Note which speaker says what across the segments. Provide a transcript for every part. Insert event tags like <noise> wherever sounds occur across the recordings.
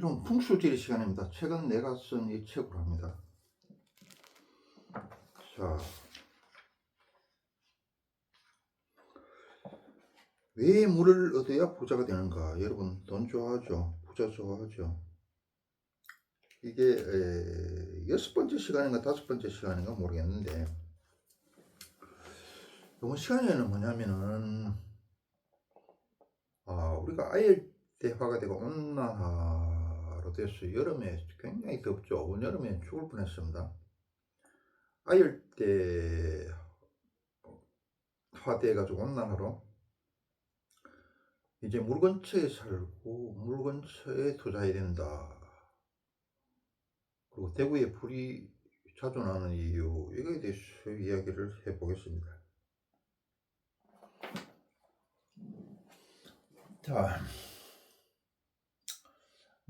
Speaker 1: 이런 풍수지리 시간입니다. 최근 내가 쓴 이 책으로 합니다. 자, 왜 물을 얻어야 부자가 되는가? 여러분 돈 좋아하죠? 부자 좋아하죠? 이게 에, 여섯 번째 시간인가 다섯 번째 시간인가 모르겠는데 이번 시간에는 뭐냐면은 아, 우리가 아열대화가 되고 온난화 로 돼서 여름에 굉장히 덥죠. 온 여름에 죽을 뻔했습니다. 아열대 화돼가지고 온난화로 이제 물 근처에 살고 물 근처에 투자해야 된다. 그리고 대구에 불이 자주 나는 이유 이거에 대해서 이야기를 해보겠습니다. 자,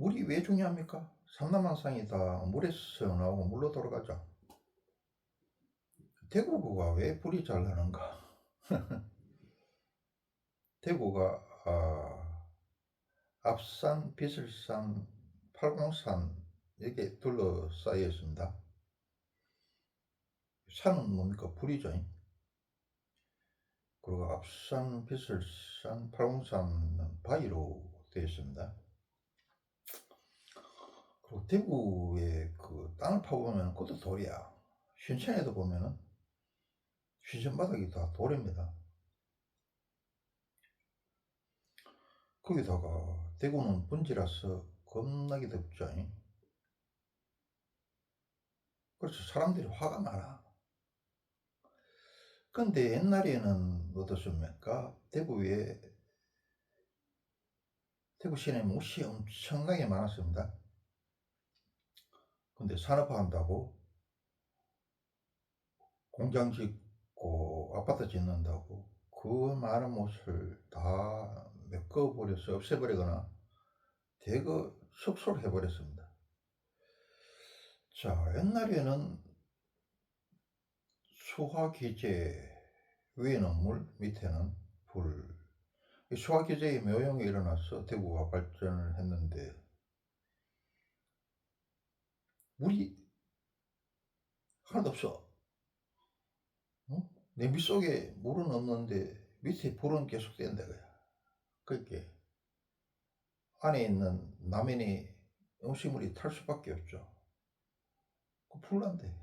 Speaker 1: 물이 왜 중요합니까? 삼남한상이다. 물에서 나오고 물로 돌아가죠. 대구가 왜 불이 잘 나는가? <laughs> 대구가 아, 앞산, 비슬산, 팔공산 이렇게 둘러싸여 있습니다. 산은 뭡니까? 불이죠. 그리고 앞산, 비슬산, 팔공산은 바위로 되어 있습니다. 대구의 그 땅을 파보면 그것도 돌이야. 신천에도 보면은 신천 바닥이 다 돌입니다. 거기다가 대구는 분지라서 겁나게 덥죠. 그래서 사람들이 화가 많아. 근데 옛날에는 어떻습니까? 대구에 대구 시내 못이 엄청나게 많았습니다. 근데 산업화한다고 공장 짓고 아파트 짓는다고 그 많은 못을 다 메꿔버려서 없애버리거나 대거 축소를 해버렸습니다. 자, 옛날에는 수화기제 위에는 물, 밑에는 불. 이 수화기제의 묘용이 일어나서 대구가 발전을 했는데 물이 하나도 없어. 어? 냄비 속에 물은 없는데 밑에 불은 계속 댄다 거야. 그렇게 안에 있는 라면이 음식물이 탈 수밖에 없죠. 그 불난데.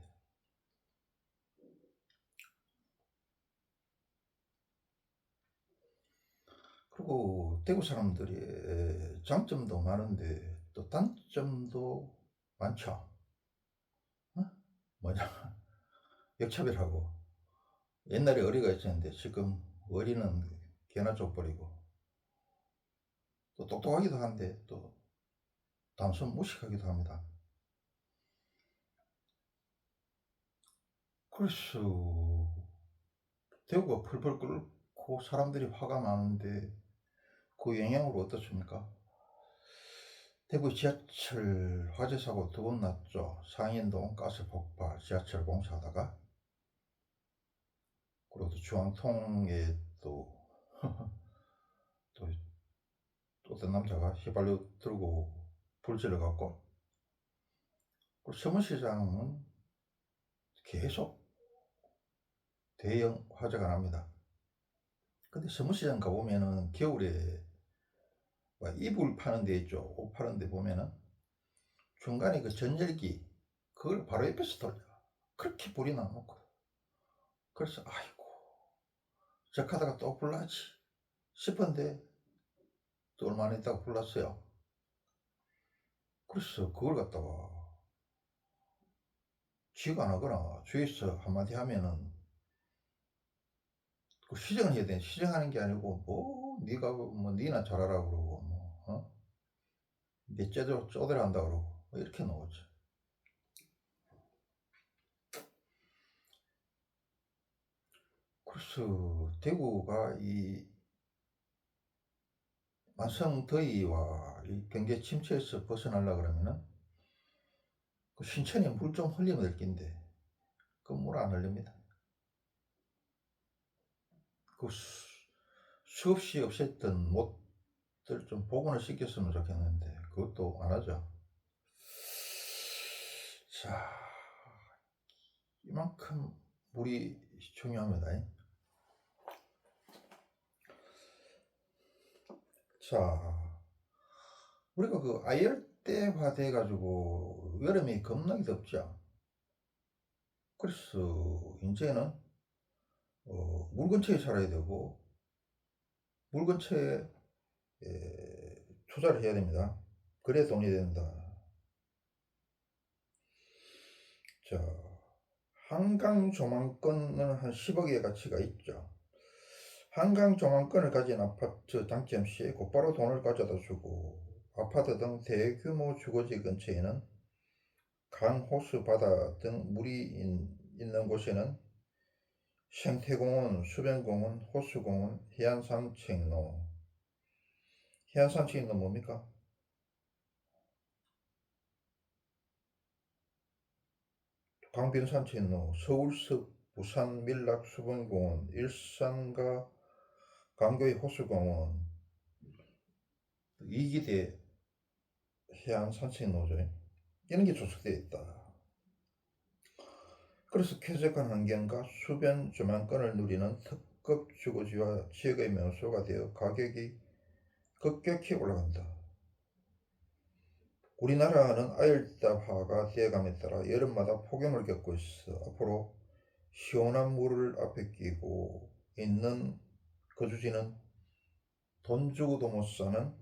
Speaker 1: 그리고 대구 사람들이 장점도 많은데 또 단점도 많죠. 어? 뭐냐? <laughs> 역차별하고 옛날에 어리가 있었는데 지금 어리는 개나 줘버리고 또 똑똑하기도 한데 또 단순 무식하기도 합니다. 그래서 대구가 펄펄 끓고 사람들이 화가 많은데 그 영향으로 어떻습니까? 대구 지하철 화재 사고 두 번 났죠. 상인동 가스 폭발 지하철 공사하다가 그리고 또 중앙통에 <laughs> 또, 또, 또 어떤 남자가 휘발유 들고 불 질러갖고 그리고 서문시장은 계속 대형 화재가 납니다. 근데 서문시장 가보면은 겨울에 막 이불 파는 데 있죠. 옷 파는 데 보면은 중간에 그 전열기 그걸 바로 옆에서 돌려. 그렇게 불이 나놓고. 그래서 아이고 적하다가 또 불나지 싶은데 또 얼마나 있다가 불났어요. 그래서 그걸 갖다가 지가 안 하거나 주위에서 한마디 하면은 그 시정을 해야 돼. 시정하는 게 아니고 뭐 네가 뭐 니나 잘하라 그러고 뭐 어? 내 쪼들 쪼들 한다 그러고 뭐 이렇게 나오죠. 그래서 대구가 이 만성 더위와 이 경계 침체에서 벗어나려 그러면은 그 신천에 물 좀 흘리면 될 낀데 그 물 안 흘립니다. 그 수, 수없이 없앴던 못들 좀 복원을 시켰으면 좋겠는데 그것도 안 하죠. 자, 이만큼 물이 중요합니다. 자, 우리가 그 아열대화 돼가지고 여름이 겁나게 덥죠. 그래서 이제는 어, 물 근처에 살아야 되고 물 근처에 에, 투자를 해야 됩니다. 그래 돈이 된다. 자, 한강 조망권은 한 10억의 가치가 있죠. 한강 조망권을 가진 아파트 당첨 시 곧바로 돈을 가져다 주고 아파트 등 대규모 주거지 근처에는 강, 호수, 바다 등 물이 인- 있는 곳에는 생태공원, 수변공원, 호수공원, 해안산책로 해안산책로 뭡니까? 강변산책로, 서울숲, 부산 밀락 수변공원, 일산과 강교의 호수공원, 이기대 해안 산책로죠. 이런 게 조성되어 있다. 그래서 쾌적한 환경과 수변 조망권을 누리는 특급 주거지와 지역의 명소가 되어 가격이 급격히 올라간다. 우리나라는 아열대화가 되어감에 따라 여름마다 폭염을 겪고 있어 앞으로 시원한 물을 앞에 끼고 있는 거주지는 돈 주고도 못 사는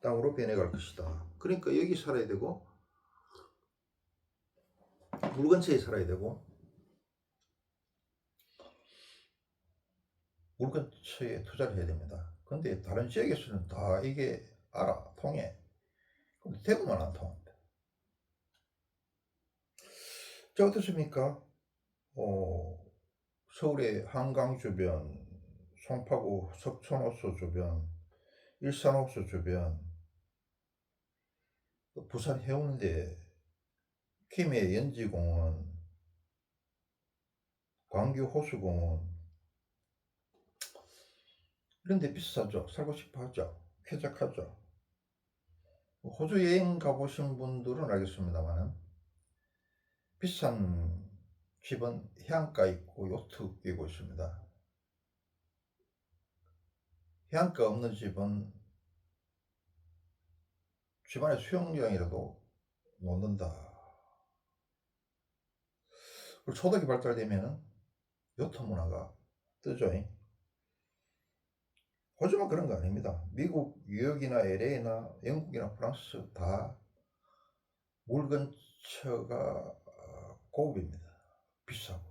Speaker 1: 땅으로 변해갈 것이다. 그러니까 여기 살아야 되고 물 근처에 살아야 되고 물 근처에 투자를 해야 됩니다. 근데 다른 지역에서는 다 이게 알아 통해. 근데 대구만 안 통한다. 자 어떻습니까? 어, 서울의 한강 주변, 송파구 석촌호수 주변, 일산호수 주변, 또 부산 해운대, 김해 연지공원, 광교 호수공원 이런 데 비싸죠. 살고 싶어 하죠. 쾌적하죠. 호주 여행 가보신 분들은 알겠습니다만 비싼 집은 해안가 있고 요트 끼고 있습니다. 해안가 없는 집은 집안에 수영장이라도 놓는다. 그리고 초덕이 발달되면은 요트 문화가 뜨죠. 호주만 그런 거 아닙니다. 미국, 뉴욕이나 LA나 영국이나 프랑스 다 물 근처가 어, 고급입니다. 비싸고.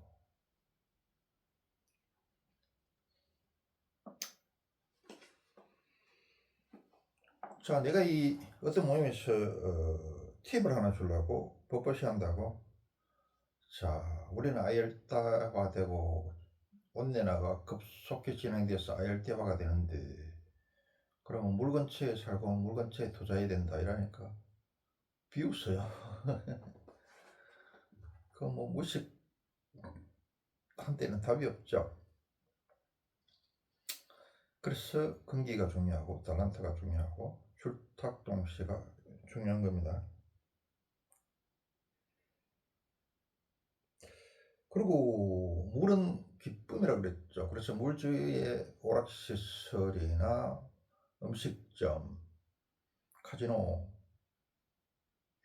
Speaker 1: 자, 내가 이 어떤 모임에서 어, 팁을 하나 주려고 뻣뻣이 한다고. 자, 우리는 아열다화되고 온난화가 급속히 진행돼서 아열대화가 되는데 그러면 물 근처에 살고 물 근처에 투자해야 된다 이러니까 비웃어요. <laughs> 그 뭐 무식 한때는 답이 없죠. 그래서 근기가 중요하고 달란트가 중요하고 출탁 동시가 중요한 겁니다. 그리고 물은 기쁨이라 그랬죠. 그래서 물 주위에 오락시설이나 음식점, 카지노,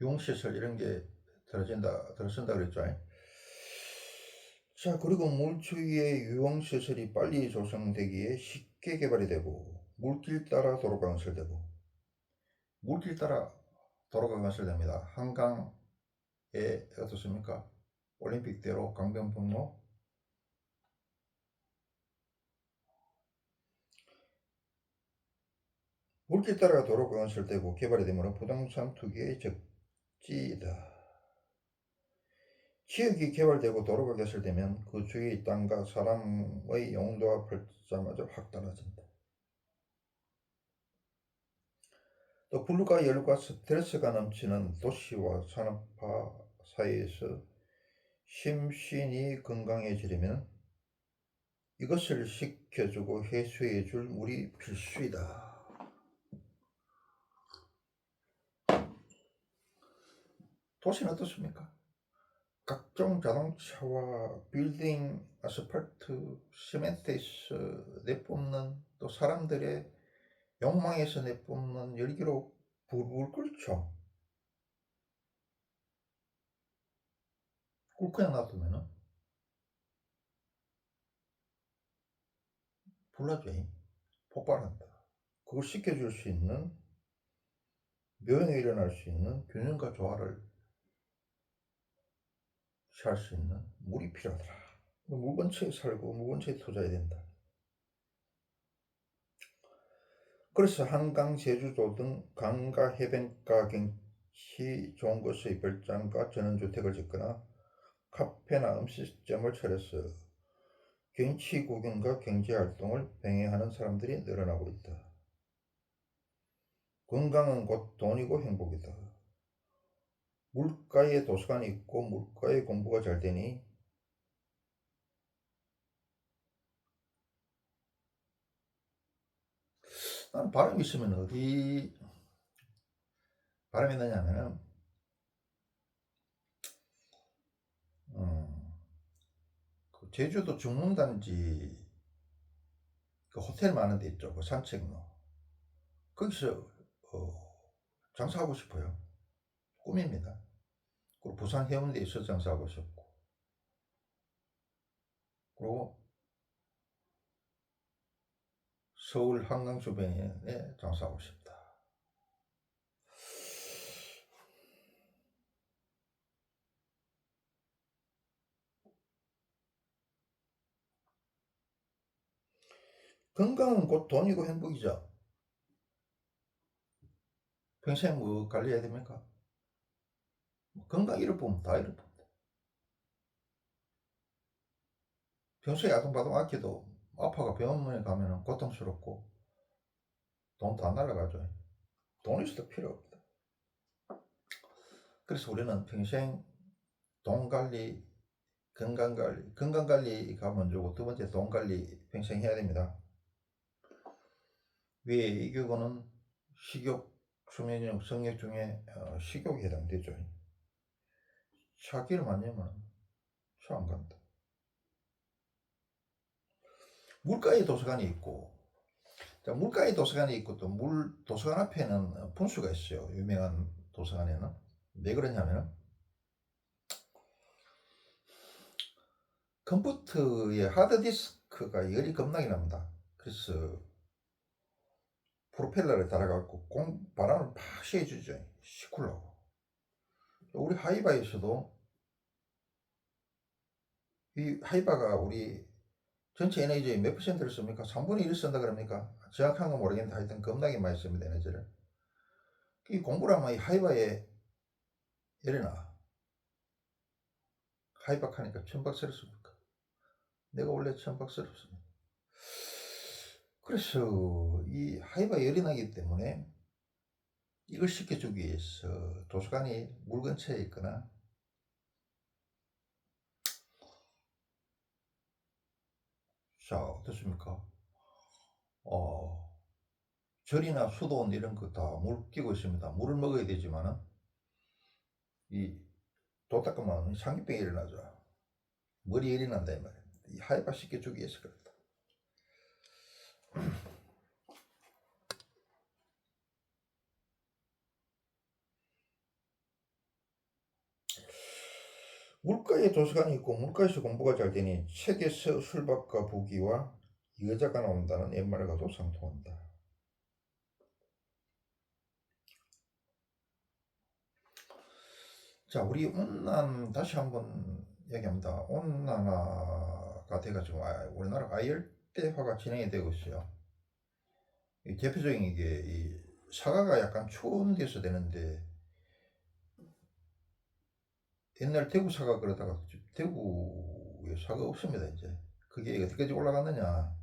Speaker 1: 유흥시설 이런 게 들어진다, 들어선다 그랬죠. 자, 그리고 물 주위에 유흥시설이 빨리 조성되기에 쉽게 개발이 되고 물길 따라 도로가 건설되고 물길 따라 도로가 건설됩니다. 한강에 어떻습니까? 올림픽대로 강변북로 물길 따라 도로가 건설되고 개발이 되므로 부동산 투기의 적지이다. 지역이 개발되고 도로가 개설되면 그 주위의 땅과 사람의 용도와 벌자마저 확 달라진다. 또 불과 열과 스트레스가 넘치는 도시와 산업화 사이에서 심신이 건강해지려면 이것을 식혀주고 해소해줄 물이 필수이다. 도시는 어떻습니까? 각종 자동차와 빌딩, 아스팔트, 시멘트에서 내뿜는 또 사람들의 욕망에서 내뿜는 열기로 불불 끓죠. 꿀 그냥 놔두면은 불나죠. 폭발한다. 그걸 식혀줄 수 있는 묘행에 일어날 수 있는 균형과 조화를 취할 수 있는 물이 필요하더라. 물 근처에 살고 물 근처에 투자해야 된다. 그래서 한강, 제주도 등 강가 해변가 경치 좋은 곳의 별장과 전원주택을 짓거나 카페나 음식점을 차려서 경치 구경과 경제 활동을 병행하는 사람들이 늘어나고 있다. 건강은 곧 돈이고 행복이다. 물가에 도서관이 있고 물가에 공부가 잘 되니 나는 바람이 있으면 어디 바람이 나냐면은 음, 그 제주도 중문단지 그 호텔 많은 데 있죠. 그 산책로. 거기서 어, 장사하고 싶어요 꿈입니다 그리고 부산 해운대에서 장사하고 싶고 그리고 서울 한강 주변에 장사하고 싶다. 건강은 곧 돈이고 행복이죠. 평생 뭐 관리해야 됩니까? 건강 잃어보면 다 잃어봅니다. 평소에 아동바동 아껴도 아파가 병원에 가면 고통스럽고 돈도 안 날아가죠. 돈 있어도 필요 없다. 그래서 우리는 평생 돈 관리, 건강 관리, 건강 관리가 먼저고 두 번째 돈 관리 평생 해야 됩니다. 위에 이 교구는 식욕, 수면력, 성욕 중에 어, 식욕에 해당되죠. 차기를 만나면 차 안 간다. 물가에 도서관이 있고 자, 물가에 도서관이 있고 또 물 도서관 앞에는 분수가 있어요. 유명한 도서관에는 왜 그러냐면 컴퓨터의 하드디스크가 열이 겁나게 납니다. 그래서 프로펠러를 달아갖고 공 바람을 팍 쐬주죠. 시쿨라고. 우리 하이바에서도 이 하이바가 우리 전체 에너지의 몇 퍼센트를 씁니까? 3분의 1을 쓴다 그럽니까? 정확한 건 모르겠는데 하여튼 겁나게 많이 씁니다 에너지를 이 공부를 하면 이 하이바에 일어나 하이박 하니까 천박스럽습니까? 내가 원래 천박스럽습니다 그래서 이 하이바 열이 나기 때문에 이걸 시켜주기 위해서 도서관이 물 근처에 있거나 자, 어떻습니까? 어, 절이나 수도원 이런 거 다 물 끼고 있습니다. 물을 먹어야 되지만은, 이, 도 닦으면 상기병이 일어나죠. 머리 열이 난다, 이 말이야. 이 하이바 시켜주기 위해서 그렇다. 물가에 도서관이 있고 물가에서 공부가 잘 되니 책에서 술밥과 부기와 여자가 나온다는 옛말과도 상통한다. 자, 우리 온난 다시 한번 얘기합니다. 온난화가 돼가지고 아, 우리나라 아열대화가 진행이 되고 있어요. 대표적인 게 이 사과가 약간 추운 데서 되는데 옛날 대구 사과 그러다가 대구에 사과 없습니다 이제. 그게 어디까지 올라갔느냐.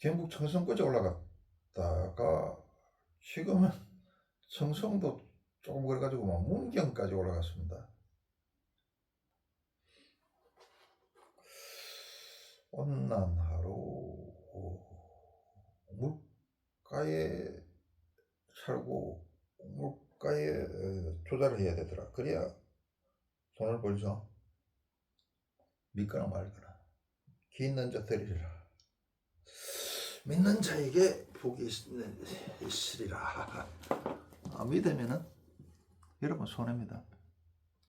Speaker 1: 경북 청송까지 올라갔다가 지금은 <laughs> 청송도 조금 그래가지고 막 문경까지 올라갔습니다. 온난하로 물가에 살고 물고 가에 어, 투자를 해야 되더라. 그래야 돈을 벌죠. 믿거나 말거나. 기 있는 자 들이라. 믿는 자에게 복이 있- 있으리라. 아, 믿으면은 여러분 손해입니다.